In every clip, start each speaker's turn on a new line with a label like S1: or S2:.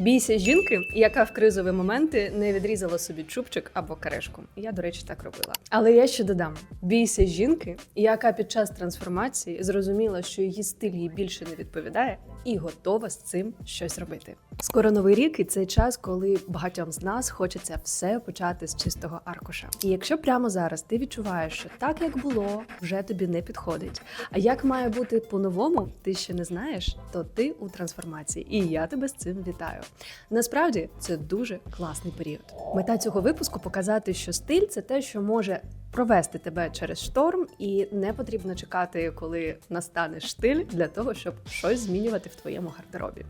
S1: Бійся жінки, яка в кризові моменти не відрізала собі чубчик або карешку. Я, до речі, так робила. Але я ще додам: бійся жінки, яка під час трансформації зрозуміла, що її стиль їй більше не відповідає, і готова з цим щось робити. Скоро новий рік, і це час, коли багатьом з нас хочеться все почати з чистого аркуша. І якщо прямо зараз ти відчуваєш, що так як було, вже тобі не підходить. А як має бути по-новому, ти ще не знаєш, то ти у трансформації, і я тебе з цим вітаю. Насправді це дуже класний період. Мета цього випуску показати, що стиль це те, що може провести тебе через шторм, і не потрібно чекати, коли настане штиль для того, щоб щось змінювати в твоєму гардеробі.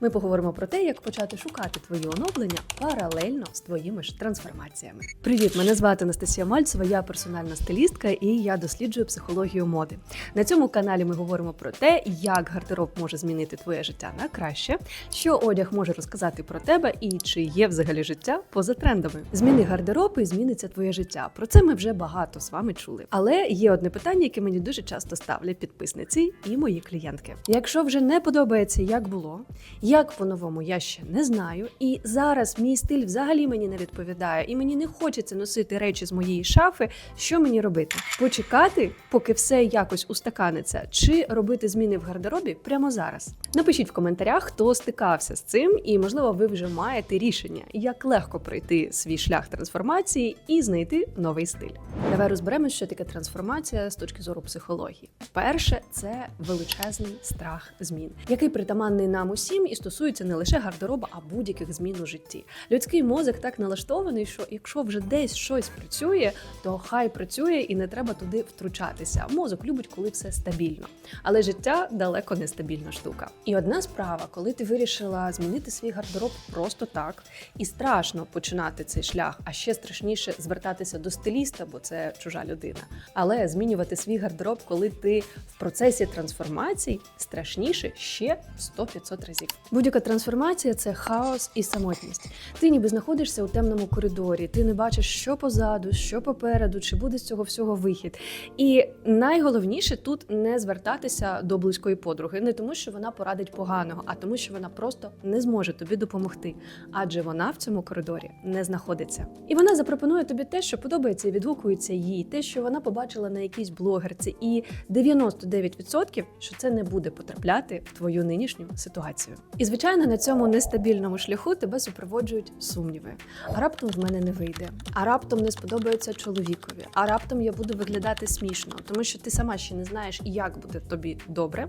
S1: Ми поговоримо про те, як почати шукати твої оновлення паралельно з твоїми ж трансформаціями. Привіт, мене звати Анастасія Мальцева, я персональна стилістка і я досліджую психологію моди. На цьому каналі ми говоримо про те, як гардероб може змінити твоє життя на краще, що одяг може розказати про тебе і чи є взагалі життя поза трендами. Зміни гардероб і зміниться твоє життя. Про це ми вже багато з вами чули. Але є одне питання, яке мені дуже часто ставлять підписниці і мої клієнтки. Якщо вже не подобається, як було, як по-новому я ще не знаю, і зараз мій стиль взагалі мені не відповідає, і мені не хочеться носити речі з моєї шафи. Що мені робити? Почекати, поки все якось устаканиться, чи робити зміни в гардеробі прямо зараз? Напишіть в коментарях, хто стикався з цим, і можливо, ви вже маєте рішення, як легко пройти свій шлях трансформації і знайти новий стиль. Давай розберемося, що таке трансформація з точки зору психології. Перше, це величезний страх змін, який притаманний нам усім і стосується не лише гардероба, а будь-яких змін у житті. Людський мозок так налаштований, що якщо вже десь щось працює, то хай працює і не треба туди втручатися. Мозок любить, коли все стабільно. Але життя далеко не стабільна штука. І одна справа, коли ти вирішила змінити свій гардероб просто так, і страшно починати цей шлях, а ще страшніше звертатися до стиліста, бо це чужа людина. Але змінювати свій гардероб, коли ти в процесі трансформації, страшніше ще 100-500 разів. Будь-яка трансформація це хаос і самотність. Ти ніби знаходишся у темному коридорі, ти не бачиш, що позаду, що попереду, чи буде з цього всього вихід. І найголовніше тут не звертатися до близької подруги, не тому, що вона порадить поганого, а тому, що вона просто не зможе тобі допомогти, адже вона в цьому коридорі не знаходиться. І вона запропонує тобі те, що подобається і відгукується їй, те, що вона побачила на якійсь блогерці, і 99% що це не буде потрапляти в твою нинішню ситуацію. І звичайно, на цьому нестабільному шляху тебе супроводжують сумніви. А раптом в мене не вийде, а раптом не сподобається чоловікові, а раптом я буду виглядати смішно, тому що ти сама ще не знаєш, як буде тобі добре,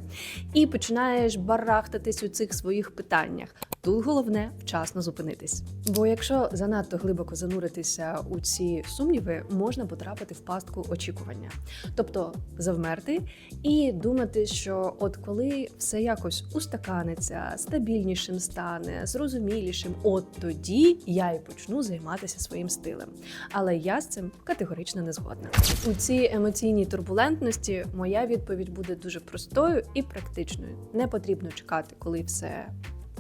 S1: і починаєш барахтатись у цих своїх питаннях. Тут головне вчасно зупинитись. Бо якщо занадто глибоко зануритися у ці сумніви, можна потрапити в пастку очікування, тобто завмерти і думати, що от коли все якось устаканиться, стабільнішим стане, зрозумілішим, от тоді я і почну займатися своїм стилем. Але я з цим категорично не згодна. У цій емоційній турбулентності моя відповідь буде дуже простою і практичною. Не потрібно чекати, коли все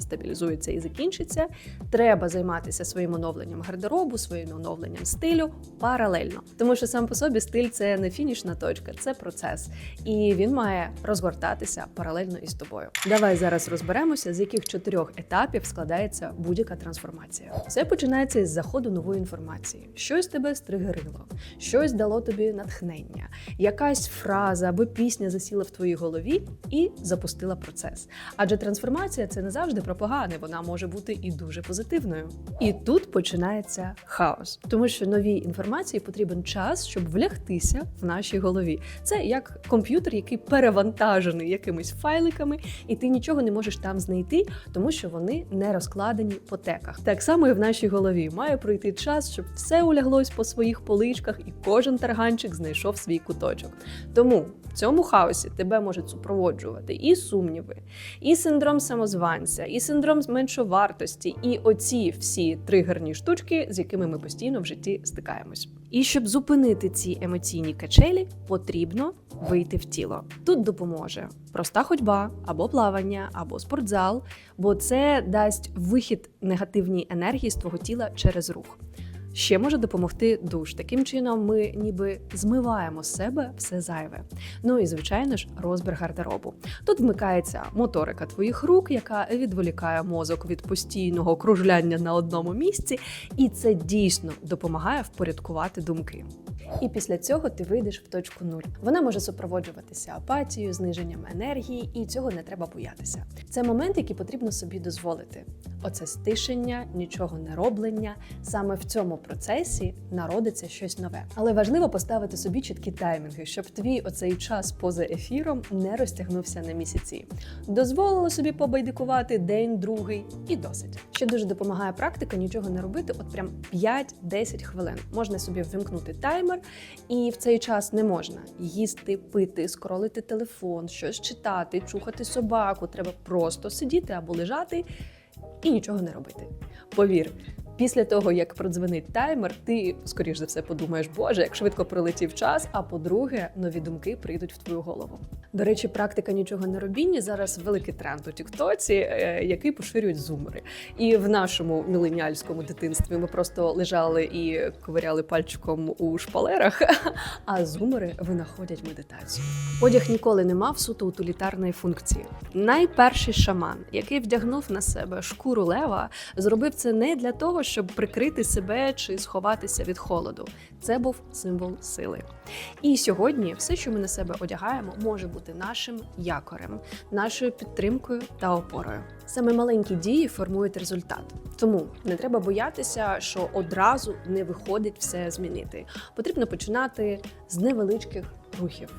S1: стабілізується і закінчиться. Треба займатися своїм оновленням гардеробу, своїм оновленням стилю паралельно. Тому що сам по собі стиль це не фінішна точка, це процес, і він має розгортатися паралельно із тобою. Давай зараз розберемося, з яких чотирьох етапів складається будь-яка трансформація. Все починається із заходу нової інформації. Щось тебе стригерило, щось дало тобі натхнення, якась фраза або пісня засіла в твоїй голові і запустила процес. Адже трансформація це не завжди про вона може бути і дуже позитивною. І тут починається хаос, тому що новій інформації потрібен час, щоб влягтися в нашій голові. Це як комп'ютер, який перевантажений якимись файликами, і ти нічого не можеш там знайти, тому що вони не розкладені по теках. Так само і в нашій голові має пройти час, щоб все уляглось по своїх поличках, і кожен тарганчик знайшов свій куточок. Тому цьому хаосі тебе можуть супроводжувати і сумніви, і синдром самозванця, і синдром меншовартості, і оці всі тригерні штучки, з якими ми постійно в житті стикаємось. І щоб зупинити ці емоційні качелі, потрібно вийти в тіло. Тут допоможе проста ходьба або плавання, або спортзал, бо це дасть вихід негативній енергії з твого тіла через рух. Ще може допомогти душ. Таким чином, ми ніби змиваємо з себе все зайве. Ну і звичайно ж, розбір гардеробу. Тут вмикається моторика твоїх рук, яка відволікає мозок від постійного кружляння на одному місці, і це дійсно допомагає впорядкувати думки. І після цього ти вийдеш в точку нуль. Вона може супроводжуватися апатією, зниженням енергії, і цього не треба боятися. Це момент, який потрібно собі дозволити. Оце стишення, нічого не роблення. Саме в цьому процесі народиться щось нове. Але важливо поставити собі чіткі таймінги, щоб твій оцей час поза ефіром не розтягнувся на місяці. Дозволило собі побайдикувати день, другий і досить. Ще дуже допомагає практика нічого не робити, от прям 5-10 хвилин. Можна собі ввімкнути таймер, і в цей час не можна їсти, пити, скролити телефон, щось читати, чухати собаку. Треба просто сидіти або лежати і нічого не робити. Повір. Після того, як продзвонить таймер, ти, скоріш за все, подумаєш, Боже, як швидко пролетів час. А по-друге, нові думки прийдуть в твою голову. До речі, практика нічого не робіння зараз великий тренд у Тіктоці, е, який поширюють зумери. І в нашому міленіальському дитинстві ми просто лежали і ковиряли пальчиком у шпалерах, а зумери винаходять медитацію. Одяг ніколи не мав суто утилітарної функції. Найперший шаман, який вдягнув на себе шкуру лева, зробив це не для того, щоб прикрити себе чи сховатися від холоду. Це був символ сили. І сьогодні все, що ми на себе одягаємо, може бути нашим якорем, нашою підтримкою та опорою. Саме маленькі дії формують результат. Тому не треба боятися, що одразу не виходить все змінити. Потрібно починати з невеличких рухів.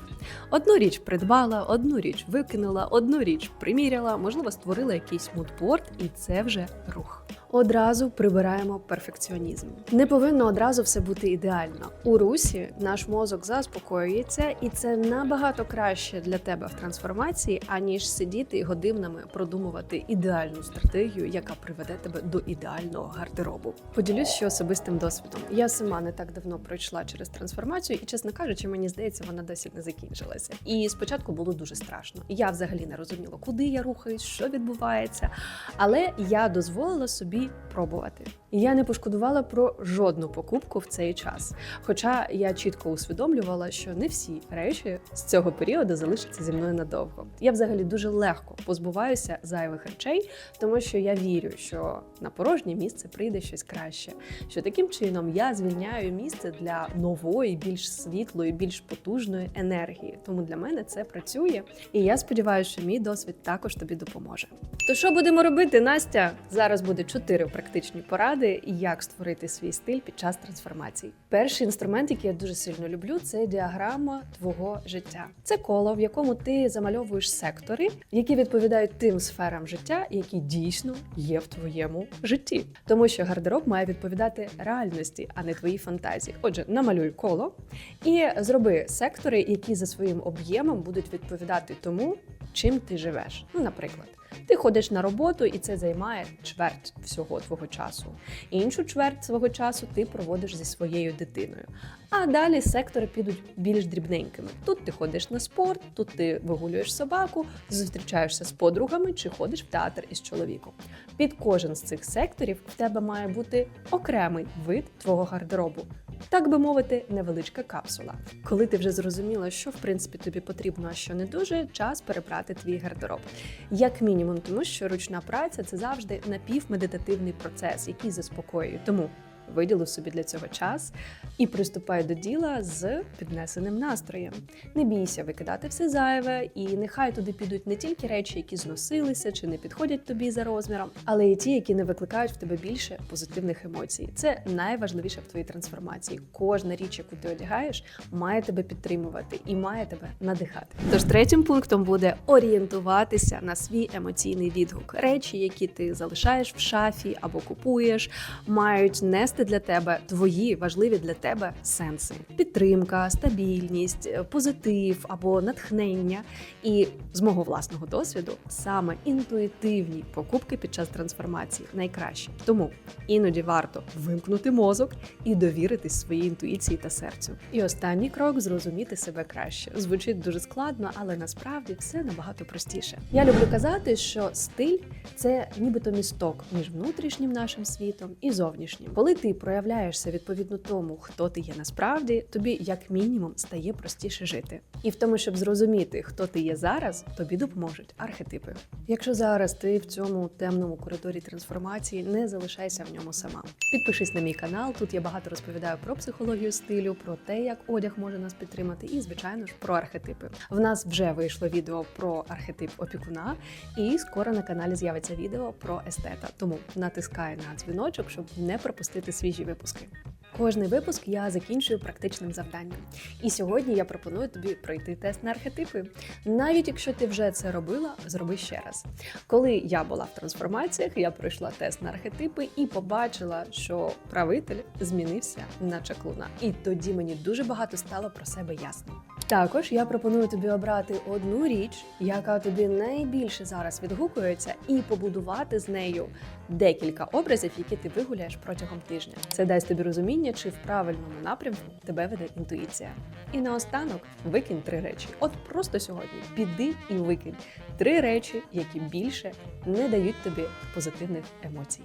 S1: Одну річ придбала, одну річ викинула, одну річ приміряла, можливо, створила якийсь мудборд, і це вже рух. Одразу прибираємо перфекціонізм. Не повинно одразу все бути ідеально. У русі наш мозок заспокоюється, і це набагато краще для тебе в трансформації, аніж сидіти годинами продумувати ідеальну стратегію, яка приведе тебе до ідеального гардеробу. Поділюсь ще особистим досвідом. Я сама не так давно пройшла через трансформацію, і чесно кажучи, мені здається, вона досі не закінчилася. І спочатку було дуже страшно. Я взагалі не розуміла, куди я рухаюсь, що відбувається. Але я дозволила собі пробувати. І я не пошкодувала про жодну покупку в цей час. Хоча я чітко усвідомлювала, що не всі речі з цього періоду залишаться зі мною надовго. Я взагалі дуже легко позбуваюся зайвих речей, тому що я вірю, що на порожнє місце прийде щось краще. Що таким чином я звільняю місце для нової, більш світлої, більш потужної енергії. Тому для мене це працює, і я сподіваюся, що мій досвід також тобі допоможе. То що будемо робити, Настя? Зараз буде чотири практичні поради, як створити свій стиль під час трансформації. Перший інструмент, який я дуже сильно люблю, це діаграма твого життя. Це коло, в якому ти замальовуєш сектори, які відповідають тим сферам життя, які дійсно є в твоєму житті. Тому що гардероб має відповідати реальності, а не твоїй фантазії. Отже, намалюй коло і зроби сектори, які за своїм об'ємом будуть відповідати тому, чим ти живеш. Ну, наприклад. Ти ходиш на роботу, і це займає чверть всього твого часу. Іншу чверть свого часу ти проводиш зі своєю дитиною. А далі сектори підуть більш дрібненькими. Тут ти ходиш на спорт, тут ти вигулюєш собаку, зустрічаєшся з подругами чи ходиш в театр із чоловіком. Під кожен з цих секторів в тебе має бути окремий вид твого гардеробу. Так би мовити, невеличка капсула. Коли ти вже зрозуміла, що в принципі тобі потрібно, а що не дуже, час перебрати твій гардероб. Як мінімум, тому що ручна праця це завжди напівмедитативний процес, який заспокоює. Тому виділив собі для цього час і приступай до діла з піднесеним настроєм. Не бійся викидати все зайве, і нехай туди підуть не тільки речі, які зносилися чи не підходять тобі за розміром, але й ті, які не викликають в тебе більше позитивних емоцій. Це найважливіше в твоїй трансформації. Кожна річ, яку ти одягаєш, має тебе підтримувати і має тебе надихати. Тож третім пунктом буде орієнтуватися на свій емоційний відгук. Речі, які ти залишаєш в шафі або купуєш, мають нести для тебе твої важливі для тебе сенси: підтримка, стабільність, позитив або натхнення. І з мого власного досвіду саме інтуїтивні покупки під час трансформації найкращі. Тому іноді варто вимкнути мозок і довіритись своїй інтуїції та серцю. І останній крок зрозуміти себе краще. Звучить дуже складно, але насправді все набагато простіше. Я люблю казати, що стиль це нібито місток між внутрішнім нашим світом і зовнішнім. Коли ти проявляєшся відповідно тому, хто ти є насправді, тобі як мінімум стає простіше жити. І в тому, щоб зрозуміти, хто ти є зараз, тобі допоможуть архетипи. Якщо зараз ти в цьому темному коридорі трансформації, не залишайся в ньому сама. Підпишись на мій канал. Тут я багато розповідаю про психологію стилю, про те, як одяг може нас підтримати, і звичайно ж про архетипи. В нас вже вийшло відео про архетип опікуна, і скоро на каналі з'явиться відео про естета. Тому натискай на дзвіночок, щоб не пропустити свіжі випуски. Кожний випуск я закінчую практичним завданням. І сьогодні я пропоную тобі пройти тест на архетипи. Навіть якщо ти вже це робила, зроби ще раз. Коли я була в трансформаціях, я пройшла тест на архетипи і побачила, що правитель змінився на чаклуна. І тоді мені дуже багато стало про себе ясно. Також я пропоную тобі обрати одну річ, яка тобі найбільше зараз відгукується, і побудувати з нею декілька образів, які ти вигуляєш протягом тижня. Це дасть тобі розуміння, чи в правильному напрямку тебе веде інтуїція. І наостанок викинь три речі. От просто сьогодні піди і викинь три речі, які більше не дають тобі позитивних емоцій.